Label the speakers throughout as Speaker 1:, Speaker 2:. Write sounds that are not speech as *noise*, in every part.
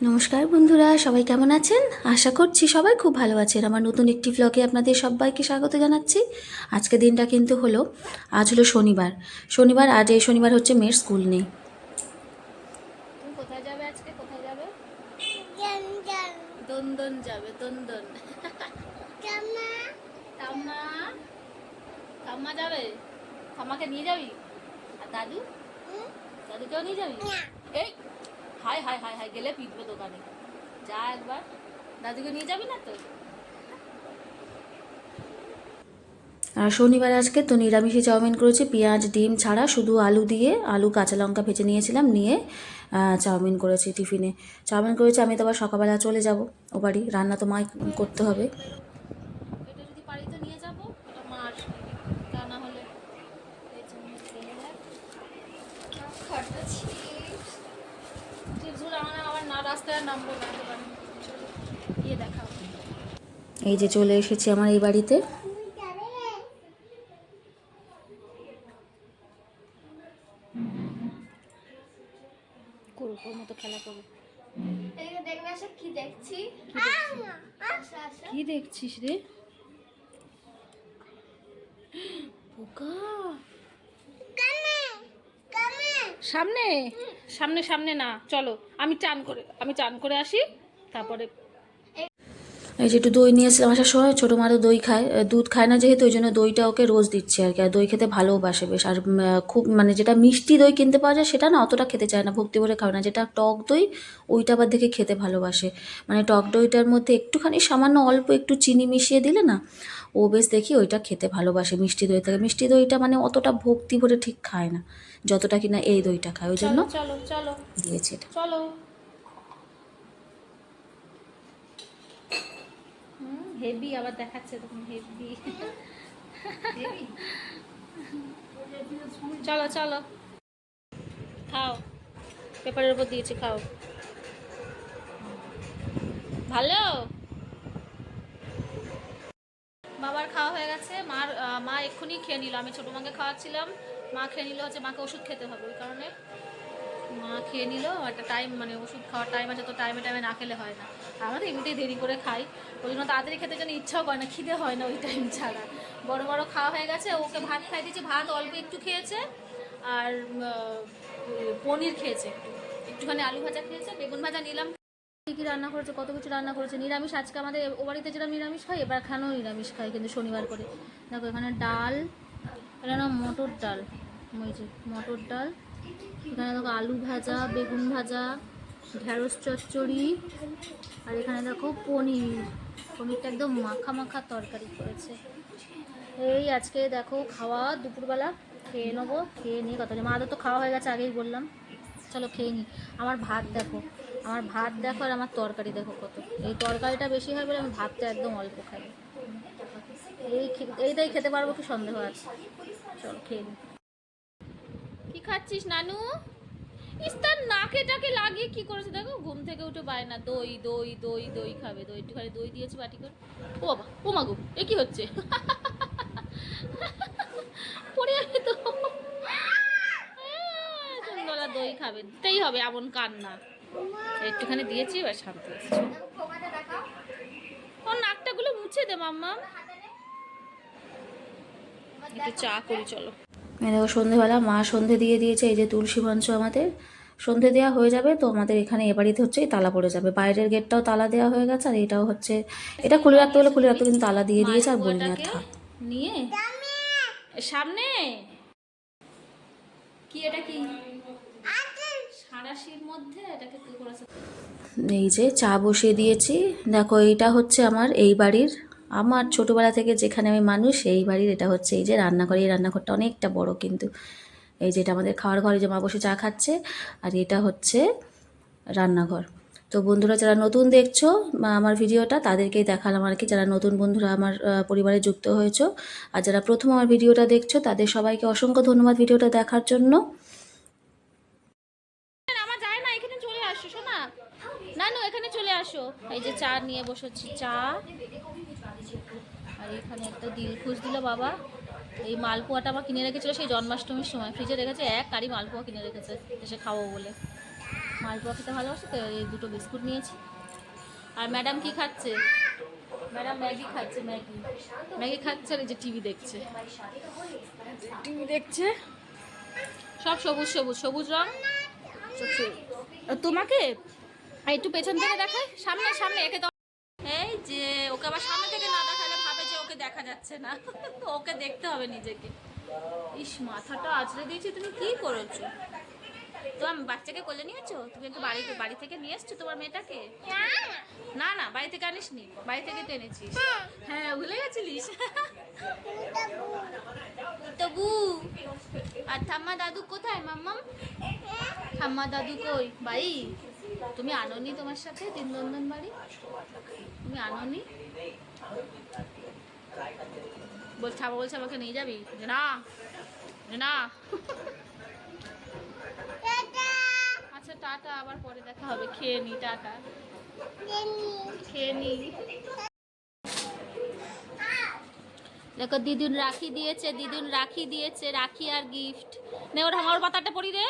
Speaker 1: নমস্কার বন্ধুরা সবাই কেমন আছেন? আশা করছি সবাই খুব ভালো আছেন। আমার নতুন একটি ব্লগে আপনাদের সবাইকে স্বাগত জানাচ্ছি। আজকে দিনটা কিন্তু হলো আজ হলো শনিবার। শনিবার আজ এই শনিবার হচ্ছে মেয়ের স্কুল নেই।
Speaker 2: কোথায় যাবে আজকে? কোথায় যাবে?
Speaker 3: Dun dun
Speaker 2: দন্দন যাবে দন্দন। ঠাম্মা ঠাম্মা যাবে? ঠাম্মাকে নিয়ে যাবি? আর দাদু? দাদুকেও নিয়ে যাবি? এই হাই হাই হাই হাই গেলে পিটবে দোকানে। যা একবার। দাদুকে নিয়ে যাবি না তো
Speaker 1: আর শনিবার আজকে তো নিরামিষে চাউমিন করেছি, পেঁয়াজ, ডিম ছাড়া শুধু আলু দিয়ে আলু, কাঁচা লঙ্কা ভেজে নিয়েছিলাম, নিয়ে চাউমিন করেছি টিফিনে। চাউমিন করেছি, আমি তো আবার সকালবেলা চলে যাব। ও বাড়ি, রান্না তো মাই করতে হবে
Speaker 2: এটা যদি পারি তো নিয়ে যাব এটা মার তা না হলে এই যে আমি খেয়ে নেব। চিপসগুলো আমার আবার না রাস্তায় আর নামবো না একেবারে। গিয়ে দেখাও
Speaker 1: এই যে চলে এসেছি আমার এই বাড়িতে।
Speaker 2: মতো খেলা
Speaker 3: দেখবে কি
Speaker 2: দেখছিস রে? পোকা! সামনে? সামনে সামনে না, চলো, আমি চান করে, আমি চান করে আসি, তারপরে।
Speaker 1: এই যে একটু দই নিয়ে এসেছিলাম আসার সময় ছোটো মারও দই খায় দুধ খায় না যেহেতু, ওই জন্য দইটা ওকে রোজ দিচ্ছি আর কি, আর দই খেতে ভালোবাসে বেশ। আর খুব মানে যেটা মিষ্টি দই কিনতে পাওয়া যায়, সেটা না অতটা খেতে চায় না, ভক্তি ভরে খাবে না। যেটা টক দই, ওইটা আবার দেখে খেতে ভালোবাসে। মানে টক দইটার মধ্যে একটুখানি সামান্য অল্প একটু চিনি মিশিয়ে দিলে না ও বেশ দেখি ওইটা খেতে ভালোবাসে। মিষ্টি দই থেকে। মিষ্টি দইটা মানে অতটা ভক্তি ভরে ঠিক খায় না। যতটা কিনা এই দইটা খায়। ওই জন্য
Speaker 2: চলো চলো
Speaker 1: দিয়েছি এটা।
Speaker 2: চলো। হেভি আবার দেখাচ্ছে তখন হেভি। চলো চলো। খাও। পেপারের উপর দিয়েছি খাও। ভালো বাবার খাওয়া হয়ে গেছে। মার মা এক্ষুনি খেয়ে নিল। আমি ছোটো মাকে খাওয়াচ্ছিলাম। মা খেয়ে নিল হচ্ছে মাকে ওষুধ খেতে হবে ওই কারণে। মা খেয়ে নিল। একটা টাইম মানে ওষুধ খাওয়ার টাইম আছে তো টাইমে টাইমে না খেলে হয় না। আমরা তো এমনিতেই দেরি করে খাই। ওই জন্য তাড়াতাড়ি খেতে যেন ইচ্ছাও করে না, খিদে হয় না ওই টাইম ছাড়া। বড় বড় খাওয়া হয়ে গেছে। ওকে ভাত খাই দিয়েছি। ভাত অল্প একটু খেয়েছে। আর পনির খেয়েছে একটু। একটুখানি আলু ভাজা খেয়েছে। বেগুন ভাজা নিলাম। কী কী রান্না করেছে, কত কিছু রান্না করেছে, নিরামিষ, আজকে আমাদের ও বাড়িতে যেরকম নিরামিষ খাই এবার এখানেও নিরামিষ খাই কিন্তু শনিবার করে। দেখো, এখানে ডাল এটা না মটর ডাল ওই যে মটর ডাল। এখানে দেখো আলু ভাজা, বেগুন ভাজা, ঢেঁড়স চচ্চড়ি, আর এখানে দেখো পনির। পনিরটা একদম মাখা মাখা তরকারি করেছে। এই আজকে দেখো খাওয়া দুপুরবেলা, খেয়ে নেব, খেয়ে নিয়ে কথা। মাদের তো খাওয়া হয়ে গেছে আগেই বললাম। চলো খেয়ে নিই আমার ভাত দেখো। আমার ভাত দেখো আর আমার তরকারি দেখো কত। এই তরকারিটা বেশি হয় বলে আমি ভাতটা একদম অল্প খাই। এই এইটাই খেতে পারব কি সন্দেহ আছে? চল, খেয়ে কি খাচ্ছিস নানু? ইস্তার নাকে টাকে লাগিয়ে কি করেছে দেখো? ঘুম থেকে উঠে পায় না, দই দই দই দই খাবে। দই একটুখানি দই দিয়েছি বাটি করে। ও বাবা, ও মা গো, এ কি হচ্ছে? পড়ে যাবে তো। দই খাবে। দিতেই হবে এমন কান্না। একটুখানি দিয়েছি এবার শান্তি ওর নাকটাগুলো মুছে দে মাম্মা একটু চা করি চলো।
Speaker 1: দেখো সন্ধেবেলা মা সন্ধে দিয়ে দিয়েছে এই যে তুলসী মঞ্চ আমাদের। সন্ধে দেওয়া হয়ে যাবে তো আমাদের এখানে এ বাড়িতে হচ্ছে তালা পড়ে যাবে। বাইরের গেটটাও তালা দেওয়া হয়ে গেছে আর এটাও হচ্ছে এটা খুলে রাখতে হলে খুলে রাখতে কিন্তু তালা দিয়ে দিয়েছে আর আর
Speaker 2: মালপোয়াটাকে
Speaker 1: থাক।
Speaker 2: নিয়ে সামনে। কি এটা কি?
Speaker 1: এই যে চা বসিয়ে দিয়েছি। দেখো, এইটা হচ্ছে আমার এই বাড়ির, আমার ছোটবেলা থেকে যেখানে আমি মানুষ, এই বাড়ির এটা হচ্ছে এই যে রান্নাঘর। এই রান্নাঘরটা অনেকটা বড় কিন্তু। এই যে এটা আমাদের খাওয়ার ঘরে যে মা বসে চা খাচ্ছে, আর এটা হচ্ছে রান্নাঘর। তো বন্ধুরা, যারা নতুন দেখছ আমার ভিডিওটা, তাদেরকেই দেখালাম আর কি। যারা নতুন বন্ধুরা আমার পরিবারে যুক্ত হয়েছো, আর যারা প্রথম আমার ভিডিওটা দেখছ, তাদের সবাইকে অসংখ্য ধন্যবাদ ভিডিওটা দেখার জন্য
Speaker 2: আমার যায় না এখানে চলে আসো শোনা নানু এখানে চলে আসো এই যে চা নিয়ে বসেছি, চা। আর এখানে একটা দিল দিলখুশ দিল বাবা। এই মালপোয়াটা আমার কিনে রেখেছিল সেই জন্মাষ্টমীর সময়। ফ্রিজে রেখেছে এক কারি মালপোয়া কিনে রেখেছে, এসে খাব বলে। মালপোয়া খেতে ভালোবাসে, তো এই দুটো বিস্কুট নিয়েছি। আর ম্যাডাম কি খাচ্ছে? ম্যাডাম ম্যাগি খাচ্ছে, ম্যাগি। ম্যাগি খাচ্ছে আর এই যে টিভি দেখছে। টিভি দেখছে? সব সবুজ সবুজ। সবুজ রং? তোমাকে? একটু পেছন থেকে দেখায় সামনে সামনে, একে তো এই যে, ওকে আবার সামনে থেকে না দেখালে ভাবে যে ওকে দেখা যাচ্ছে না। *laughs* ওকে দেখতে হবে নিজেকে। ইস, মাথাটা আছড়ে দিয়েছি, তুমি কি করেছ? তোমার বাচ্চাকে কোলে নিয়েছো তুমি একটু বাড়ি বাড়ি থেকে নিয়ে এসছো তোমার মেয়েটাকে? না না, বাড়ি থেকে আনিস নি বাড়ি থেকে তো এনেছিস। হ্যাঁ ভুলে গেছিলিস? তবু। আর ঠাম্মা দাদু কোথায়, মাম্মাম? ঠাম্মা দাদু কই? বাড়ি? তুমি আনোনি তোমার সাথে দিন নন্দন বাড়ি? তুমি আনোনি? বল ঠাম্মা বলছে আমাকে নিয়ে যাবি? না না আচ্ছা টাটা আবার পরে দেখা হবে। খেয়ে নি টাটা। খেয়ে নি। দেখো দিদুন রাখি দিয়েছে দিদুন রাখি দিয়েছে রাখি আর গিফট নে ওর আমার পাতাটা পড়ি রে।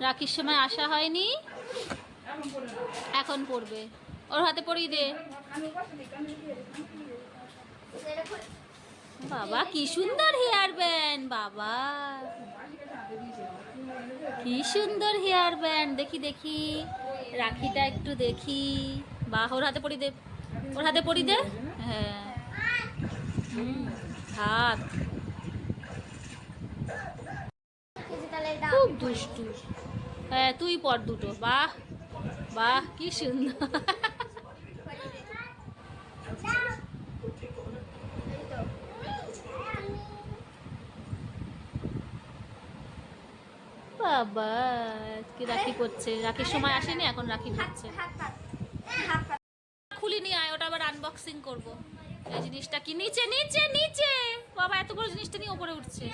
Speaker 2: রাখির সময় আসা হয়নি। এখন পড়বে। ওর হাতে পরিয়ে দে। বাবা, কি সুন্দর হেয়ার ব্যান্ড, বাবা। কি সুন্দর হেয়ার ব্যান্ড। দেখি দেখি। রাখিটা একটু দেখি। বা, ওর হাতে পরি দে। ওর হাতে পরি দে। হ্যাঁ। হাত
Speaker 3: তাহলে দাও
Speaker 2: খুব দুষ্টু। হ্যাঁ তুই পর দুটো। বাহ বাহ, কি সুন্দর। বাবা কি রাখি করছে রাখির সময় আসেনি, এখন রাখি করছে খুলিনি, আয়, ওটা আবার আনবক্সিং করব। এই জিনিসটা কি? নিচে নিচে নিচে! বাবা, এত বড় জিনিসটা নিয়ে উপরে উঠছে।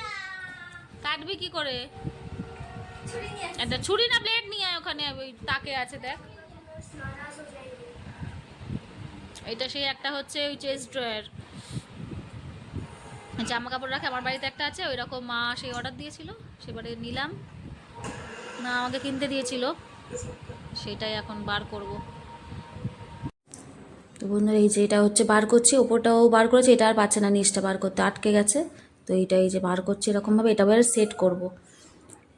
Speaker 2: কাটবি কি করে। একটা ছুরি না ব্লেড নিয়ে আয় ওখানে, ওই তাকে আছে দেখ। এটা সেই একটা হচ্ছে ওই চেস্ট ড্রয়ার জামা কাপড় রাখে, আমার বাড়িতে একটা আছে ওই রকম মা সেই অর্ডার দিয়েছিল, সেবারে নিলাম। না আমাকে কিনতে দিয়েছিল, সেটাই এখন বার করব।
Speaker 1: তো বন্ধুরা, এই যে এটা হচ্ছে বার করছি, ওপরটাও বার করেছে, এটা আর পাচ্ছে না, নিচটা বার করতে আটকে গেছে। তো এইটা এই যে বার করছি এরকমভাবে এটা এবার সেট করব।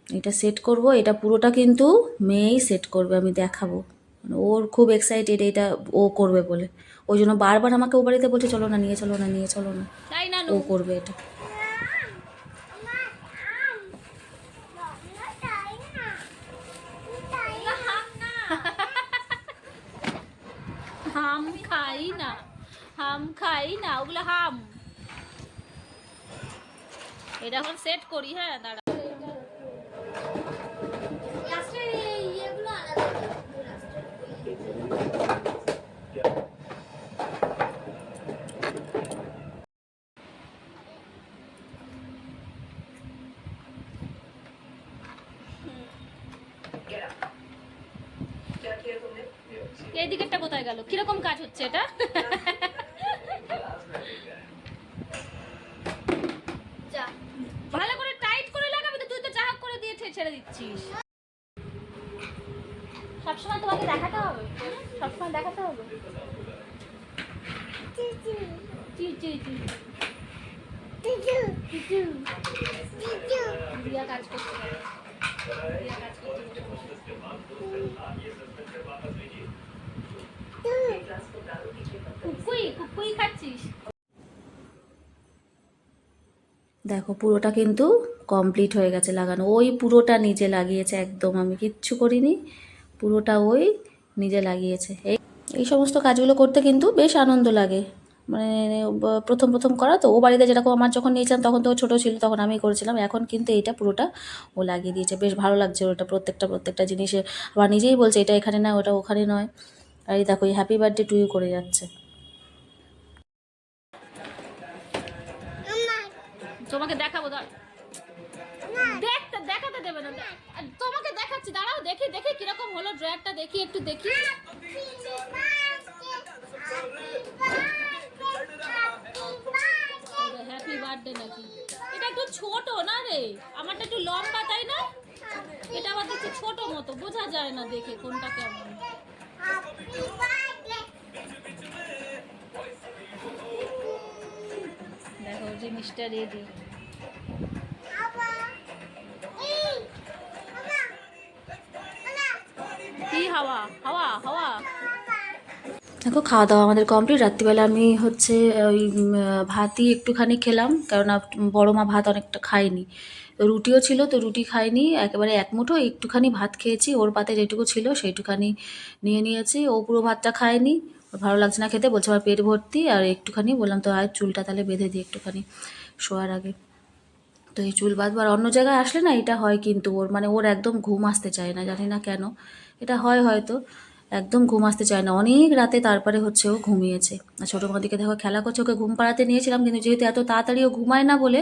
Speaker 1: এটা সেট করব এটা পুরোটা কিন্তু মেয়েই সেট করবে আমি দেখাবো। মানে ওর খুব এক্সাইটেড এটা ও করবে বলে। ওই জন্য বারবার আমাকে ও বাড়িতে বলছে চলো না নিয়ে চলো না নিয়ে চলো না। ও করবে এটা।
Speaker 2: হাম খাই না হাম খাই না ওগুলো হাম। এটা এখন সেট করি হ্যাঁ দাঁড়া।
Speaker 3: এই
Speaker 2: দিকেরটা কোথায় গেল? কীরকম কাজ হচ্ছে এটা? ভালো করে টাইট করে লাগাবি তো, তুই তো চাহাক করে দিয়ে ছেড়ে দিচ্ছিস। সবসময় তোমাকে দেখাতে হবে? সবসময় দেখাতে হবে? কাজ করছে। কাজ করছে।
Speaker 1: দেখো, পুরোটা কিন্তু কমপ্লিট হয়ে গেছে লাগানো। ওই পুরোটা নিজে লাগিয়েছে একদম, আমি কিচ্ছু করিনি। পুরোটা ওই নিজে লাগিয়েছে। এই এই সমস্ত কাজগুলো করতে কিন্তু বেশ আনন্দ লাগে। মানে প্রথম প্রথম করা তো। ও বাড়িতে যেরকম আমার যখন নিয়েছিলাম, তখন তো ছোটো ছিল, তখন আমি করেছিলাম। এখন কিন্তু এটা পুরোটা ও লাগিয়ে দিয়েছে। বেশ ভালো লাগছে ওটা প্রত্যেকটা প্রত্যেকটা জিনিসে। আবার নিজেই বলছে, এটা এখানে না, ওটা ওখানে নয়। আর এই দেখো এই হ্যাপি বার্থডে টু ইউ করে যাচ্ছে।
Speaker 2: তোমাকে দেখাবো দাঁড় দেখতে দেখাতে দেবে না। তোমাকে দেখাচ্ছি দাঁড়াও দেখি দেখি কীরকম হলো ড্রয়ারটা দেখি একটু দেখি। হ্যাপি বার্থডে নাকি এটা একটু ছোট না রে? আমারটা একটু লম্বা তাই না? এটা আবার দেখছি ছোট মতো বোঝা যায় না দেখে কোনটা কেমন। দেখো জিনিসটা রেডি কি হাওয়া? হাওয়া হাওয়া।
Speaker 1: দেখো খাওয়া দাওয়া আমাদের কমপ্লিট রাত্রিবেলা আমি হচ্ছে, ওই ভাতই একটুখানি খেলাম, কেননা বড় মা ভাত অনেকটা খায়নি। রুটিও ছিল, তো রুটি খাইনি একেবারে এক মুঠো, একটুখানি ভাত খেয়েছি, ওর পাতে যেটুকু ছিল সেইটুখানি নিয়ে নিয়েছি। ও পুরো ভাতটা খায়নি ভালো লাগছে না খেতে, বলছে আমার পেট ভর্তি, আর একটুখানি বললাম, তো আর চুলটা তাহলে বেঁধে দিই একটুখানি শোয়ার আগে। তো এই চুল বাঁধবার অন্য জায়গায় আসলে না এটা হয় কিন্তু ওর মানে ওর একদম ঘুম আসতে চায় না, জানি না কেন। এটা হয় হয়তো একদম ঘুম আসতে চায় না। অনেক রাতে তারপরে হচ্ছে ও ঘুমিয়েছে। আর ছোটো মাদিকে দেখো, খেলা করছে, ওকে ঘুম পাড়াতে নিয়েছিলাম, কিন্তু যেহেতু এত তাড়াতাড়ি ও ঘুমায় না বলে,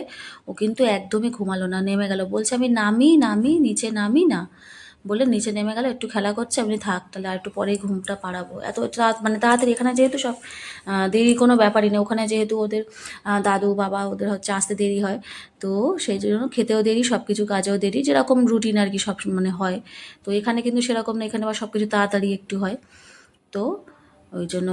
Speaker 1: ও কিন্তু একদমই ঘুমালো না, নেমে গেল। বলছে আমি নামি নামি, নিচে নামি না। বলে নিচে নেমে গেল একটু খেলা করছে আপনি থাক তাহলে আর একটু পরেই ঘুমটা পাড়াবো। এত মানে তাড়াতাড়ি, এখানে যেহেতু সব দেরি কোনো ব্যাপারই নেই। ওখানে যেহেতু ওদের দাদু, বাবা ওদের হচ্ছে আসতে দেরি হয়, তো সেই জন্য খেতেও দেরি সব কিছু কাজেও দেরি, যেরকম রুটিন আর কি সব মানে হয়। তো এখানে কিন্তু সেরকম না এখানে বা সব কিছু তাড়াতাড়ি একটু হয়। তো ওই জন্য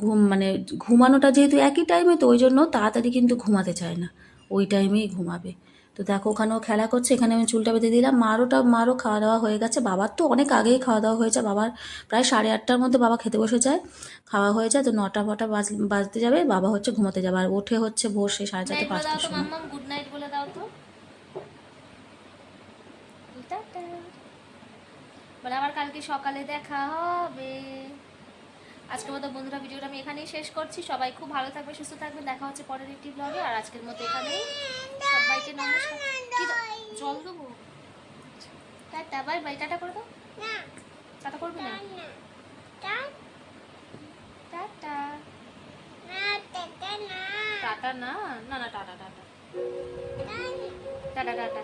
Speaker 1: ঘুম মানে ঘুমানোটা যেহেতু একই টাইমে তো ওই জন্য তাড়াতাড়ি কিন্তু ঘুমাতে চায় না। ওই টাইমেই ঘুমাবে। তো দেখো ওখানেও খেলা করছে এখানে আমি চুলটা বেঁধে দিলাম। মারোটা মারও খাওয়া দাওয়া হয়ে গেছে। বাবার তো অনেক আগেই খাওয়া দাওয়া হয়েছে বাবার প্রায় সাড়ে আটটার মধ্যে বাবা খেতে বসে যায়। খাওয়া হয়ে যায় তো নটা ফটা বাজ বাজতে যাবে বাবা হচ্ছে ঘুমাতে যাবে। আর ওঠে হচ্ছে ভোর সেই সাড়ে চারটে পাঁচটার সময়।
Speaker 2: গুড নাইট বলে দাও তো। বলে আবার কালকে সকালে দেখা হবে। আজকের মতো বন্ধুরা ভিডিওটা আমি এখানেই শেষ করছি। সবাই খুব ভালো থাকবে সুস্থ থাকবে দেখা হচ্ছে পরের একটি ব্লগে আর আজকের মতো এখানেই। সবাইকে নমস্কার। জল দেবো? Tata bye bye. টাটা করে দাও। টাটা করবি না? টাটা। টাটা। না না। না? টাটা। টাটা। Tata tata.